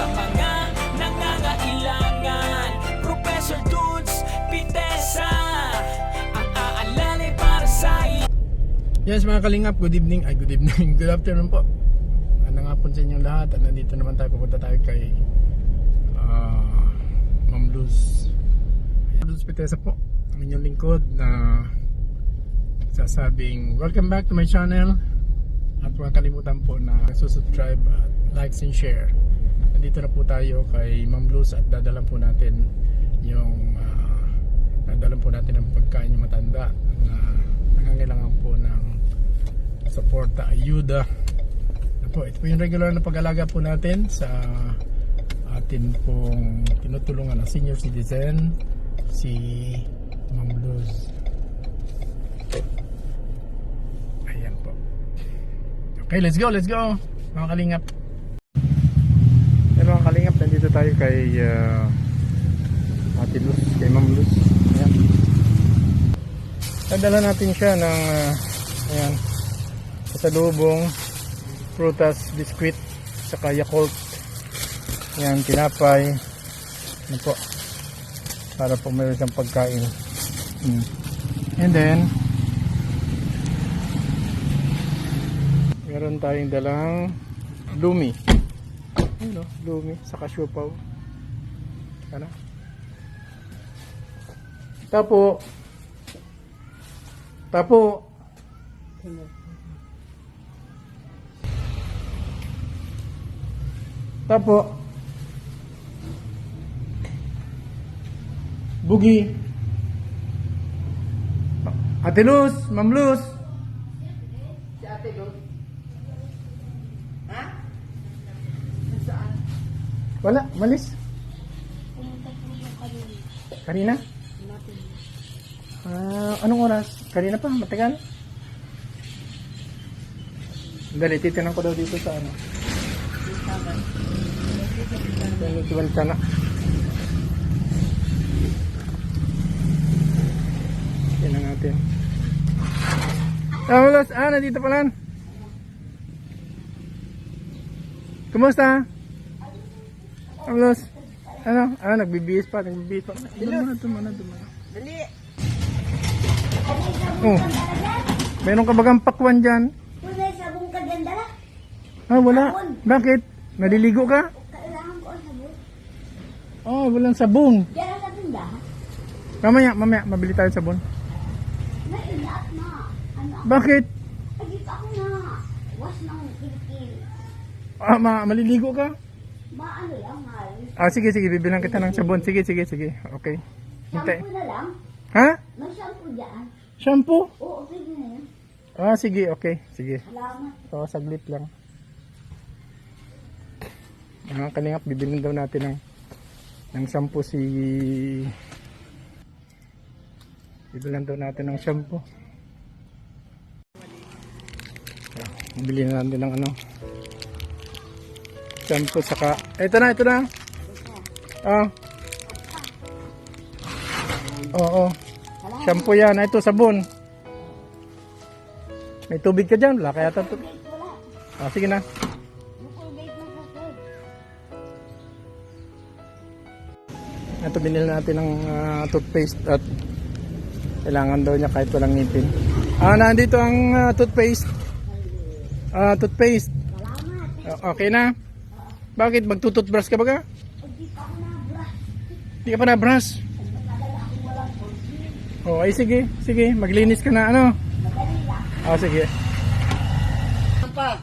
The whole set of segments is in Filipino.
sa mga nangangailangan. Professor Dudes Pitesa Ang aalalay para sa iyo Yes mga kalingap, good evening, ay good evening, good afternoon po. Ano nga po sa inyong lahat. At nandito naman tayo. Pupunta tayo kay uh, Ma'am Luz. Luz Pitesa po, ang inyong lingkod na sasabing welcome back to my channel. At huwag kalimutan po na susubscribe at likes and share. Nandito na po tayo kay Ma'am Luz at dadalan po natin yung uh, dadalan po natin ang pagkain yung matanda na nangangailangan po ng suporta, ayuda. Ano po, ito po yung regular na pag-alaga po natin sa atin pong tinutulungan ng senior citizen si Ma'am Luz. Ayan po. Okay, let's go, let's go. Mga kalingap. Nandito tayo kay uh, Ate Luz, kay Ma'am Luz. Ayan. Nadala natin siya ng uh, ayan, pasalubong, prutas, biskwit, saka Yakult. Ayan, tinapay. Ano po. Para po meron siyang pagkain. Hmm. And then, meron tayong dalang lumi. Ano, lumi, saka siopaw. Ano? Tapo. Tapo. Tapo. Bugi. Ate Luz, Ma'am Luz. Si Ate Luz. Wala, malis. Kanina? Ah, anong oras? Kanina pa, matagal. Dali, titinan ko daw dito sa ano. Itiwan ka na. Tingnan natin. Ah, Los, ah, nandito pala. Kumusta? Los, ano? Ah, nagbibihis pa, nagbibihis pa. Dumana, dumana, dumana. Dali. Oh. Meron ka bagang pakwan dyan? Wala sabong ka dyan dala. Ah, wala. Bakit? Naliligo ka? Kailangan ko ang sabon. Oh, walang sabon. Diyan ang sabon ba? Mamaya, mamaya, mabili tayo sabon. Nailat na. Ano? Bakit? Ay, ako na. Was ng kilikil. Ah, ma maliligo ka? Maano lang. Ah, sige, sige, bibilang kita ng sabon. Sige, sige, sige. Okay. Hintay. Shampoo na lang. Ha? May shampoo dyan. Shampoo? Oo, pwede na yan. Ah, sige, okay. Sige. Salamat. So, saglit lang. Mga kalingap, bibilin daw natin ng ng shampoo si bibilan daw natin ng shampoo. Ah, Bili na natin ng ano shampoo saka ito na, ito na. Ah. Oo. Shampoo yan. Ah, Ito sabon. May tubig ka dyan? Wala kaya wala. Ah, sige na. Ito binili natin ng ah, toothpaste at kailangan daw niya kahit walang ngipin. Ah, nandito ang ah, toothpaste. Ah, toothpaste. Salamat. Ah, okay na? Bakit? Magtututbrush ka ba ka? Hindi pa. Hindi ka pa na-brush. Oh, ay sige. Sige, maglinis ka na ano. Ah, sige. Pa?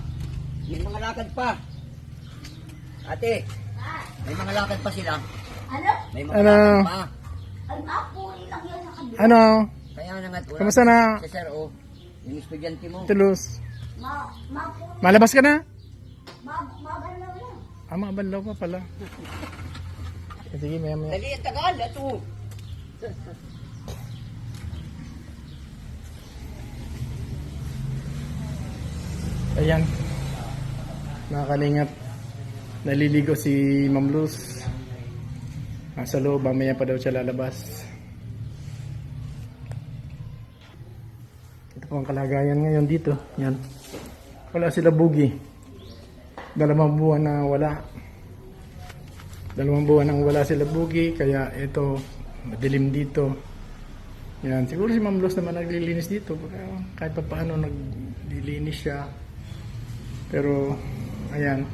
May mga lakad pa. Ate, may mga lakad pa sila. ano? May mga Ano? lakad pa. Ano? Kaya na nga, wala. Kamusta na? Si Sir O, yung estudyante mo. Tulus. Ma, ma, Malabas ka na? ma, magalaw lang. Ah, mabanlaw pa pala. Sige, maya maya. Dali, ang tagal. Ito. Ayan. Mga kalingap. Naliligo si Ma'am Luz. Nasa loob, mamaya pa daw siya lalabas. Ito po ang kalagayan ngayon dito. Yan. Wala sila bugi. Dalawang buwan na wala. Dalawang buwan nang wala sila bugi. Kaya ito, madilim dito. Yan, siguro si Ma'am Luz naman naglilinis dito. Kahit pa paano naglilinis siya. Pero, ayan.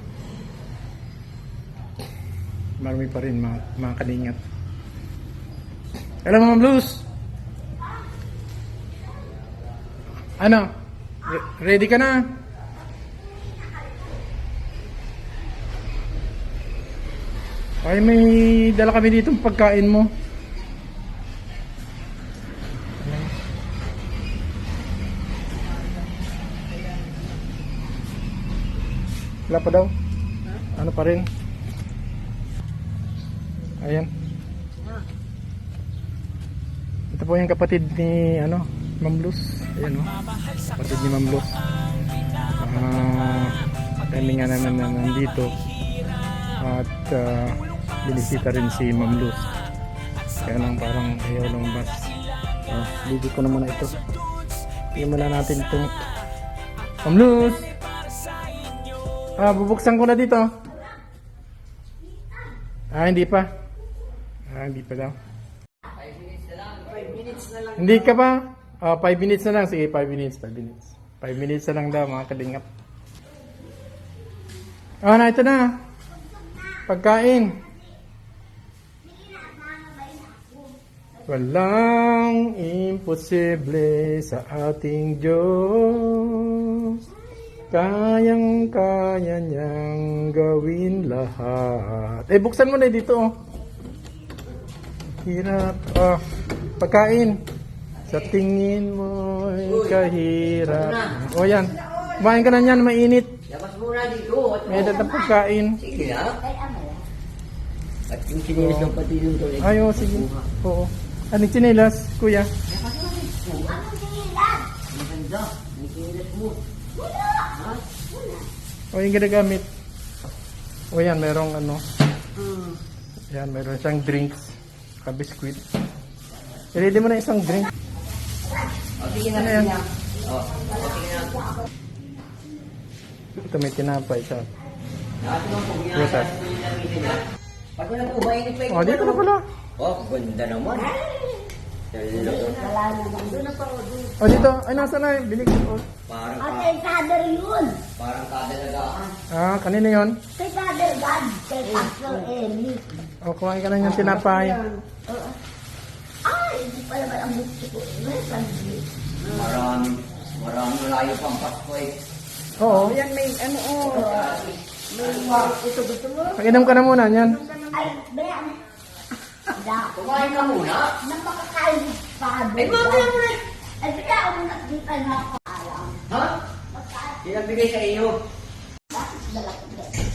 Marami pa rin mga, mga kalingap. Hello Ma'am Luz! Ano? Re- ready ka na? Ay, may dala kami dito pagkain mo. Wala pa daw? Ano pa rin? Ayan. Ito po yung kapatid ni ano, Ma'am Luz. Ayan oh. Kapatid ni Ma'am Luz. Ah, kami nga naman na nandito. At uh, binisita rin si Ma'am Luz. Kaya lang parang ayaw lumabas. Ah, ligo ko na muna ito. Bigyan muna natin itong Ma'am Luz! Ah, bubuksan ko na dito. Ah, hindi pa. Ah, hindi pa daw. Hindi ka pa? Ah, 5 minutes na lang. Sige, 5 minutes, 5 minutes. 5 minutes na lang daw, mga kalingap. Ah, na, ito na. Pagkain. Walang imposible sa ating Diyos. Kayang-kaya niyang gawin lahat. Eh, buksan mo na dito. oh. Hirap. Ah, pagkain. Sa tingin mo kahirap. O yan. Kumain ka na yan, mainit. Labas muna dito. May edad ng pagkain. Sige na. Kay ano? At yung sinilis ng pati yung tuloy. Ay, oh, sige. Oo. Anong chinelas, kuya? O, yung ginagamit. O yan, merong ano. Hmm. Yan, meron siyang drinks. Ka-biscuit. Ready mo na isang drink. Ano yan? Ito may tinapay siya. Pa O, dito na pala. Oh, ganda naman. Wala naman. Doon na pa O, dito. Ay, nasa na. Bilig. O. Parang At ka, kay Father yun. parang kadalagaan. Ah, kanina yon. Kay Father God. Kay Pastor Eli. O, kumain ka na yung tinapay. Oo. Ay, hindi pa naman ang gusto ko. May. Marami, marami malayo pang Pasko eh. Oo. Yan may ano oh. May ito gusto mo? Pag-inom ka na muna yan. Ay, bayan. Da. Kumain ka muna. Na makakain ni Father Ay, mamaya mo na. Ay, bigla ako na ako alam. Ha? Magkain. Sinabigay sa iyo. Bakit dala ko din?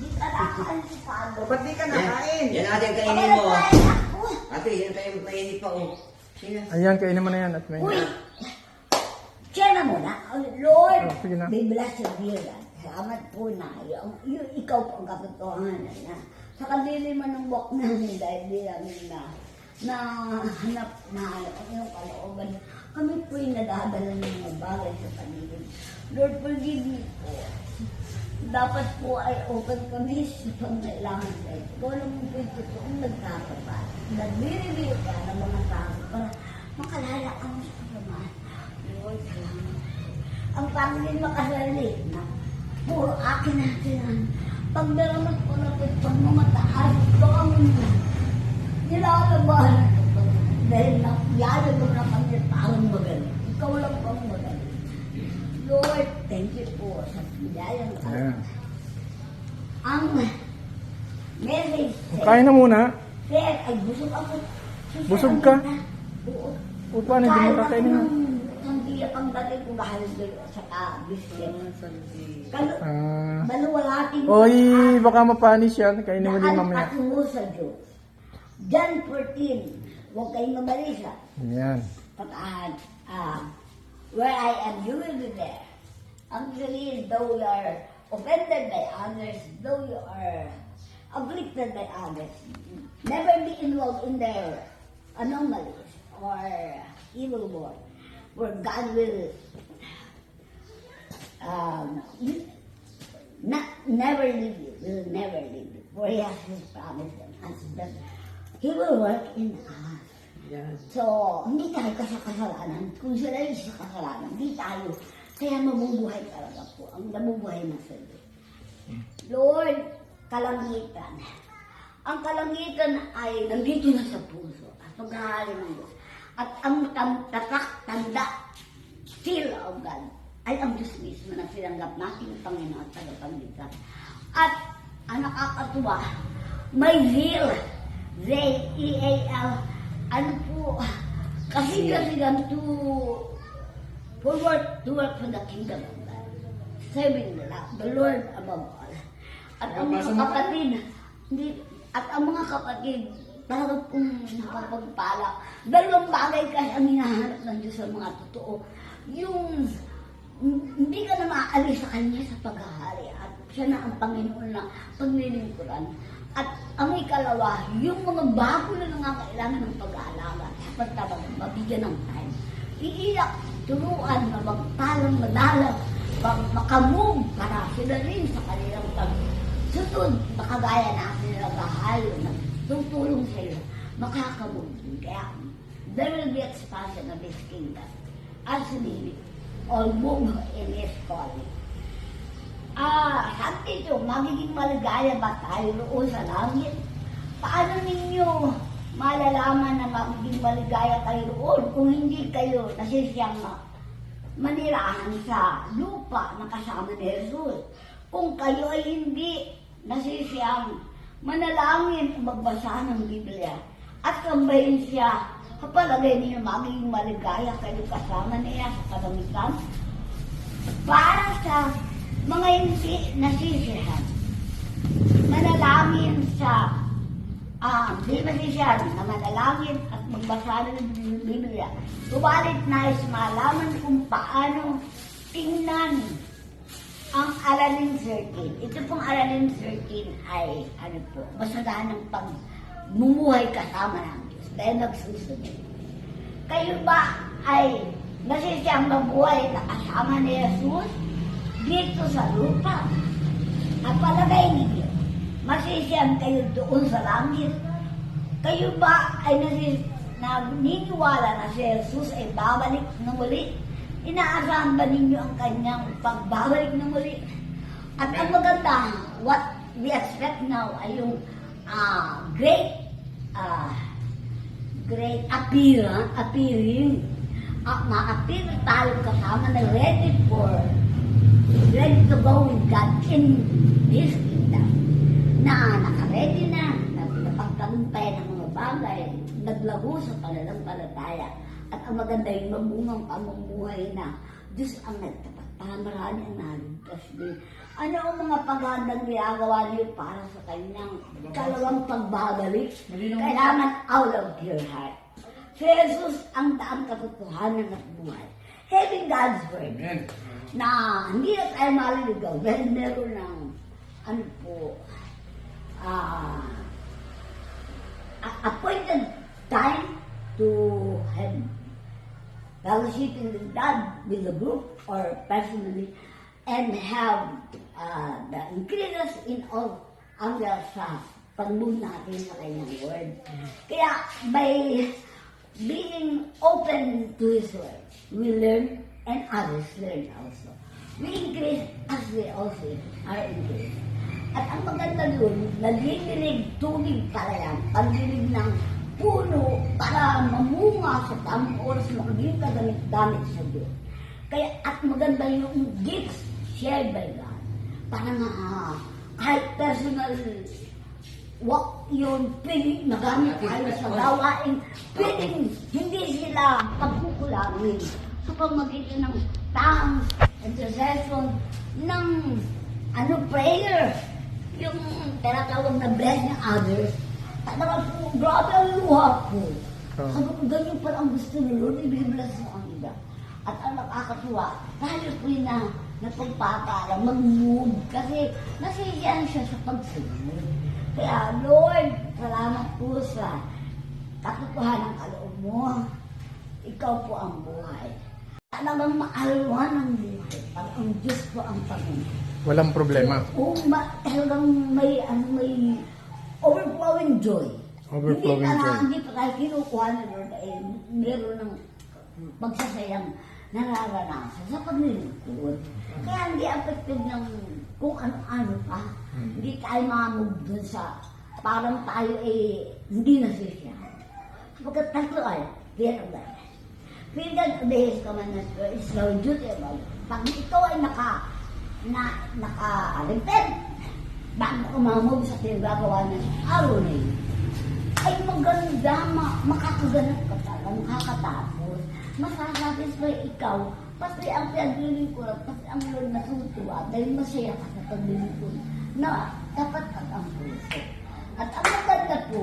Di Father. Ba't di ka Yan, nakain? yan natin kainin mo. Ate, yan tayo mainit pa oh. Sige. Ayan, kainin mo na yan. At may... Uy! Share na muna. Lord, Oh, sige na. may bless your dear God. Salamat po na yung, yung ikaw po ang katotohanan na sa kaliliman ng buwak namin dahil di namin na na hanap na ang iyong kalooban. Kami po'y nadadala ng mga bagay sa paligid. Lord, forgive me po. Dapat po ay open kami sa pangailangan sa iyo. Ikaw lang po yung totoong nagkakapat. Nagbiribiro ka ng mga tao para makalala sa kasamaan. Lord, salamat. Ang pangilin makasalik na puro akin natin yan. Pag naramat ko na ito, pag mamataas, baka mo na. Nilalabahan ito. Dahil nakiyala ko na kami taong magaling. Ikaw lang pang magaling. Lord, thank you po sa biyayang Ayan. Ang message Kain na muna. Kaya, ay, busog ako. Busog ka? na. Oo. O, paano hindi mo kakainin Hindi pang dati dahil doon sa kabisket. Kalo, Ah. baluwalating Oy, baka mapanis yan. Kainin mo din mamaya. patungo sa Diyos. John 14, huwag kayong mabalisa. Yan. Patahan, ah, where I am, you will be there. Actually, though you are offended by others, though you are afflicted by others, never be involved in their anomalies or evil work, where God will um, not never leave you, will never leave you, for He has His promise and us that He will work in us. Yan. So, hindi tayo kasakasalanan. Kung sila yung sa kasalanan, hindi tayo. Kaya mabubuhay talaga po. Ang nabubuhay na sa Diyos. Lord, kalangitan. Ang kalangitan ay nandito na sa puso at maghahali ng Diyos. At ang tatak, tanda, seal of God ay ang Diyos mismo na sinanggap natin Panginoon at tagapagligtas. At ang nakakatuwa, may zeal. Z-E-A-L. Ano po, kasi kasi to for work, to work for the kingdom of God. Serving the, the Lord above all. At ang mga kapatid, hindi, at ang mga kapatid, talagang kung napapagpala. Dalawang bagay kasi ang hinahanap ng Diyos sa mga totoo. Yung hindi ka na maalis sa Kanya sa paghahari at siya na ang Panginoon na paglilingkuran. At ang ikalawa, yung mga bago na nangangailangan ng pag-aalaga, dapat mabigyan ng time. Iiyak, turuan na magtalang madalang, makamove para sila rin sa kanilang pagsusod, makagaya natin na naghahayo, na tutulong sa iyo, makakamove din. Kaya, there will be expansion of His kingdom as we all move in His calling. Ah, sabi dito, magiging maligaya ba tayo roon sa langit? Paano ninyo malalaman na magiging maligaya kayo roon kung hindi kayo nasisiyang ma- manirahan sa lupa na kasama ni Jesus? Kung kayo ay hindi nasisiyang manalangin magbasa ng Biblia at sambahin siya, kapalagay niyo magiging maligaya kayo kasama niya sa kalamitan? para sa mga hindi nasisihan. Manalangin sa ah, di masisihan na manalangin at magbasa ng Biblia. Subalit nais malaman kung paano tingnan ang Alanin 13. Ito pong Alanin 13 ay ano po, masagahan ng pagmumuhay kasama ng Diyos dahil nagsusunod. Kayo ba ay nasisiyang mabuhay na kasama ni Jesus dito sa lupa? At palagay ninyo, masisiyang kayo doon sa langit? Kayo ba ay nasis naniniwala na si Jesus ay babalik na muli? Inaasahan ba ninyo ang kanyang pagbabalik na muli? At ang maganda, what we expect now ay yung ah, great ah, great appearance, appearing, uh, ma-appear tayo kasama na ready for, ready to go with God in His kingdom. Na naka-ready na, na napagtagumpay ng mga bagay, naglago sa pananampalataya. At ang maganda yung mamungang pamumuhay na Diyos ang nagtapat para marami ang naligtas din. Ano ang mga paghandang ginagawa niyo para sa kanyang kalawang pagbabalik? Kailangan out of your heart. Si Jesus ang daang katotohanan at buhay. Having God's word Amen. na hindi na tayo maliligaw dahil meron ng ano po ah a- appointed time to have fellowshipping with God with the group or personally and have uh, the increases in all angles sa pag-move natin sa kanyang word. Kaya by being open to His word, we learn and others learn also. We increase as we also are increased. At ang maganda doon, nagiginig tubig pala yan, pagdinig ng puno para mamunga sa tamang oras magiging kagamit-gamit sa Diyos. Kaya at maganda yung gifts shared by God. Para nga ah, kahit personal walk yun, pwede nagamit tayo sa gawain, pwedeng hindi sila pagkukulangin sa pamagitan ng tongues, intercession, ng ano, prayer, yung tinatawag na blessing others, talaga po, grabe ang luha po. Oh. Sabi ko, ganyan pala ang gusto ni Lord, i-bless mo ang iba. At ang nakakatuwa, po yun na napagpapala, mag-move, kasi nasiyahan siya sa pagsunod. Kaya, Lord, salamat po sa katotohanan ng kaloob mo. Ikaw po ang buhay. Talagang maalwan ang buhay. Pag ang Diyos po ang Panginoon. Walang problema. Oo, ma- talagang may, ano, may overflowing joy Overflowing hindi joy. hindi pa tayo kinukuha na doon eh, meron ng pagsasayang nararanasan sa paglilingkod. Kaya hindi affected ng kung ano-ano pa. Hindi tayo mamove dun sa parang tayo eh hindi nasisiyahan. Pagkat tatlo ay, fear of God. Fear God obeys commandments is Lord duty about. Pag ikaw ay naka na naka-repent bago ka mamove sa pinagagawa ng araw na yun, ay maganda, ma makakaganap ka talaga, makakatapos. Masasatisfy ikaw, pati ang pinaglilingkod, pati ang Lord natutuwa dahil masaya ka sa paglilingkod na dapat at ang puso. At ang maganda po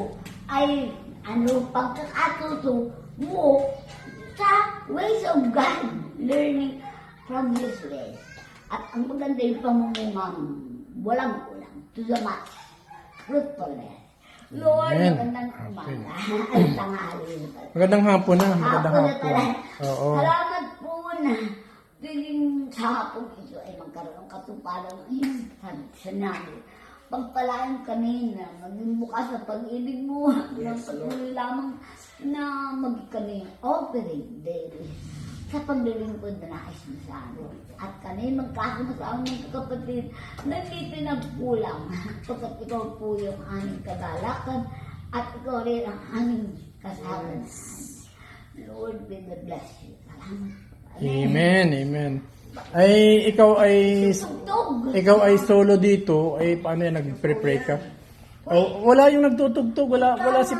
ay ano, pagkakatuto mo sa ways of God, learning from His ways. At ang maganda yung pamungungang walang max, fruitfulness. Lord, Amen. magandang umaga. Ay. Magandang hapon na. Magandang Hapon. Oo. Salamat po na piling sa hapon ito ay magkaroon ng katuparan ng iyong sinabi. Pagpalaan kami na maging bukas sa pag-ibig mo ng patuloy lamang na maging kami offering daily sa paglilingkod na nais mo sa amin. At kami magkakasama ng kapatid na hindi pinagkulang pagkat ikaw po yung aming kagalakan at ikaw rin ang aming kasama. Lord, we will bless you. Salamat. Amen, amen. Ay, ikaw ay ikaw ay solo dito, ay paano yan nagpre-pray ka? Oh, wala yung nagtutugtog, wala wala si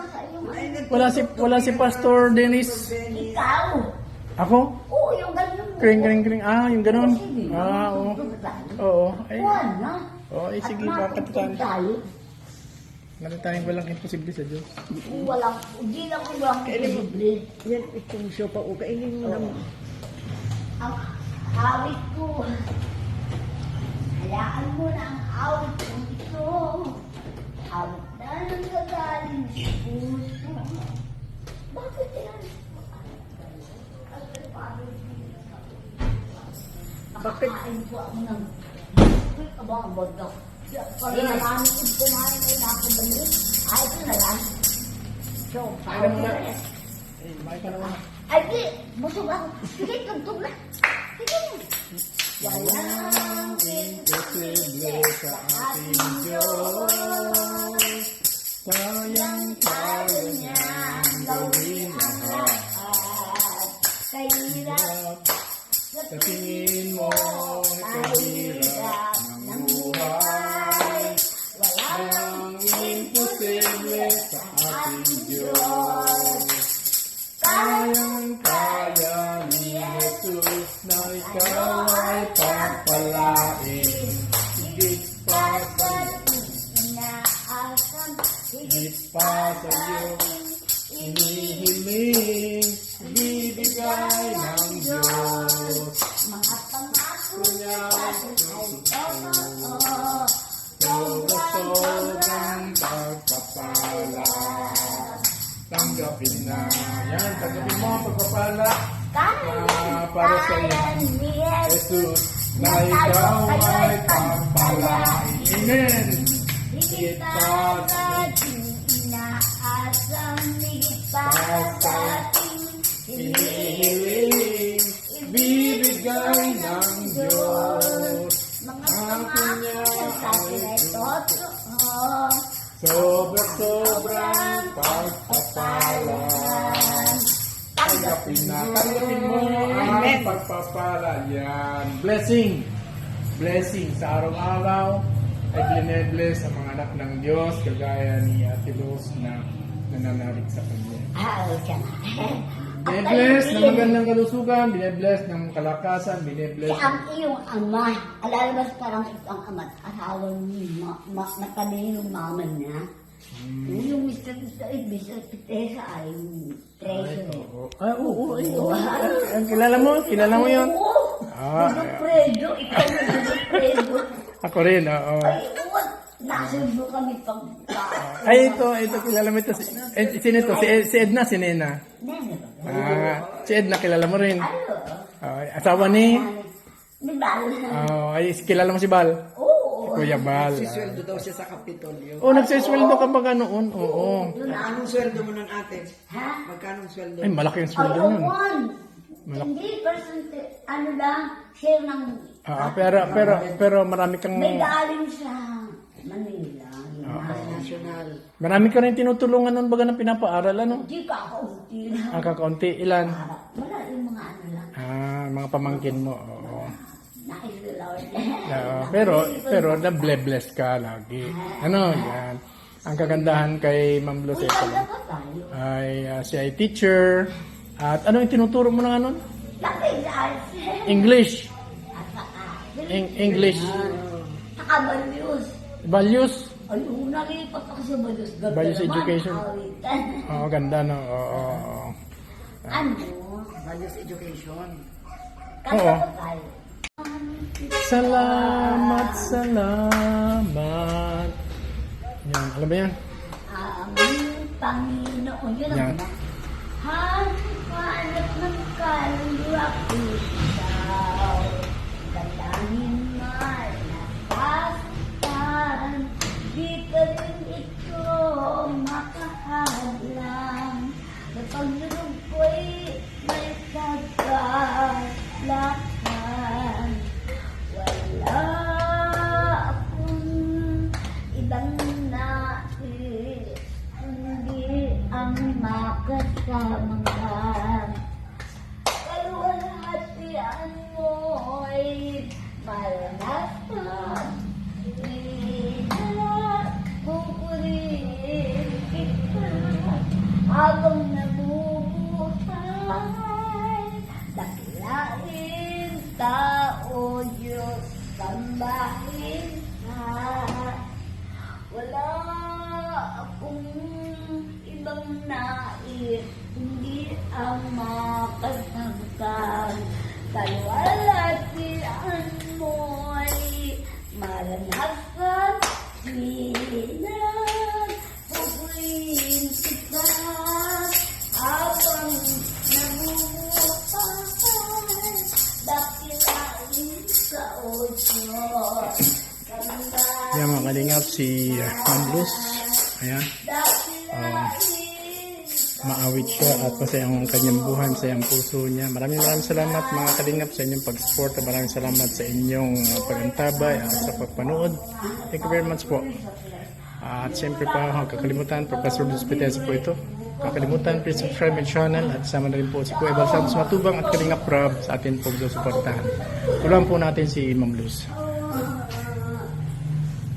wala si wala si Pastor Dennis. Ikaw. Ako? Oo, yung ganun. Kring kring kring. Ah, yung. Sige, Ah, oo. Oo. Ay, na. oo, ay sige, bakit tayo? tayo. Nakatayang walang imposible sa Diyos. Walang, hindi lang ko lang libre. Yan, itong sopa ko. Kainin mo naman. Ang awit ko. Hayaan mo na ang awit ko ito. Awit na nang gagaling sa puso. Bakit yan? Bakit? po ako ng quick about ang bondo. Pag naman ko kumain ay nakabalik, ay ito na lang. So, parang Eh, bakit ka naman? ay, di, busog ako. Sige, tugtog na. Sige na. Walang imposible sa ating Diyos. Sayang Kaya niyang gawin ang lahat. Kahirap Sa tingin mo, Yan, tanggapin mo ang pagpapala. Ah, para sa iyo. Jesus, na ikaw ay pagpalain. Amen. Pa sa ating inaasam, higit pa sa ating hinihiling. Hinihiling, bibigay ng Diyos. Mga pangako sa atin ay totoo. Sobra-sobrang pagpapala. Tanggapin na. Tanggapin mo ang pagpapala. Yan. Blessing. Blessing sa araw-araw ay bless ang mga anak ng Diyos kagaya ni Ate Luz na nananalig sa Kanya. Ah, ka na. Bine-bless ng magandang kalusugan, bine-bless ng kalakasan, bine-bless Si ang iyong ama, alalabas parang ito ang ama asawa ni ma, ma, natalino ng mama niya. Yung Mr. Mr. Mr. Pitesa ay treasure. Ay, oo, oo, ay, oo. Ang kilala mo? Kilala mo yun? Oo! Ah, Fredo, ikaw na Fredo. Ako rin, oo. Ay, uwag! Nasundo kami pag... Ay, ito, ito, kilala mo ito. Si, eh, sino ito? Si, si Edna, si Nena. Nene ba? Ah, si Edna, kilala mo rin. Ano? Ah, asawa ni... Di ba? Oh, ay, kilala mo si Bal. Oo! Kuya Bal. Sisweldo daw siya sa Kapitolyo. Oh, nagsisweldo ka ba noon? Oo. Yun ang- Anong sweldo mo ng ate? Ha? Magkano sweldo? Ay, malaki ang Ay, sweldo oh, nun. one. Malak- Hindi, percent, ano lang, share ng... Ah, pero, pero, pero marami kang, May galing sa Manila. Yun na. National. marami ka rin tinutulungan nun baga ng pinapaaral, ano? Hindi ka kaunti na. Ang kakaunti, ilan? Wala yung mga ano lang. Ah, mga pamangkin mo, oo. Nais the Lord. Ah, pero, pero na-bless ka lagi. Ano, yan. Ang kagandahan kay Ma'am Luceta ay uh, siya ay teacher. At ano yung tinuturo mo na ano? Lapid arts. English. At saka, Eng- English. saka values. Values. Ay, una lipat ako sa values. Ganda Values naman, education. awitan. Oo, ganda no. Oo, oo, oo. Ano? Values education. Kaya Oo. tayo? Salamat, salamat. Yan, alam ba yan? Aming Panginoon. Yun Yan. ang ba? Hanap ng kaluluwa ko ikaw. Dalangin man nasastan. Di ka rin ito makahadlang. Sa pagdurog ko'y may kagalakan. 嗯吗 Yan mga kalingap, si uh, Ma'am Luz. Ayan. maawit siya at masaya ang kanyang buhay, masaya puso niya. Maraming maraming salamat mga kalingap sa inyong pag-support. Maraming salamat sa inyong uh, pag-antabay at sa pagpanood. Thank you very much po. at siyempre pa, huwag kakalimutan, Professor Luz Petesa po ito. Kakalimutan, please subscribe my channel at sama na rin po si Kuya Bal Santos Matubang at Kalingap Rob sa atin po suportahan. Tulungan po natin si Ma'am Luz.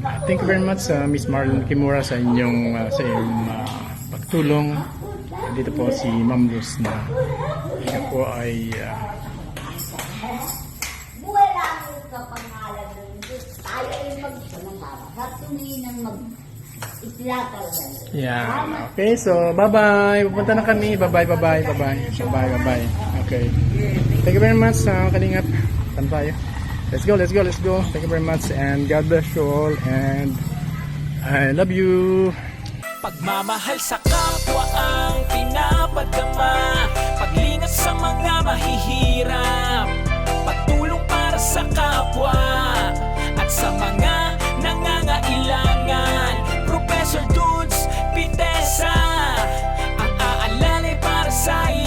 Uh, thank you very much sa Miss Marlon Kimura sa inyong uh, sa inyong uh, pagtulong. Dito po si Ma'am Luz na siya po ay uh, Yeah. Okay, so bye-bye. Pupunta na kami. Bye-bye, bye-bye, bye-bye. Bye-bye, bye-bye. Okay. Thank you very much, uh, Kalingap. Tan tayo. Let's go, let's go, let's go. Thank you very much and God bless you all and I love you. Pagmamahal sa kapwa ang pinapadama Paglinas sa mga mahihirap Pagtulong para sa kapwa At sa mga nangangailangan pag-asa Ang aalalay para sa'yo.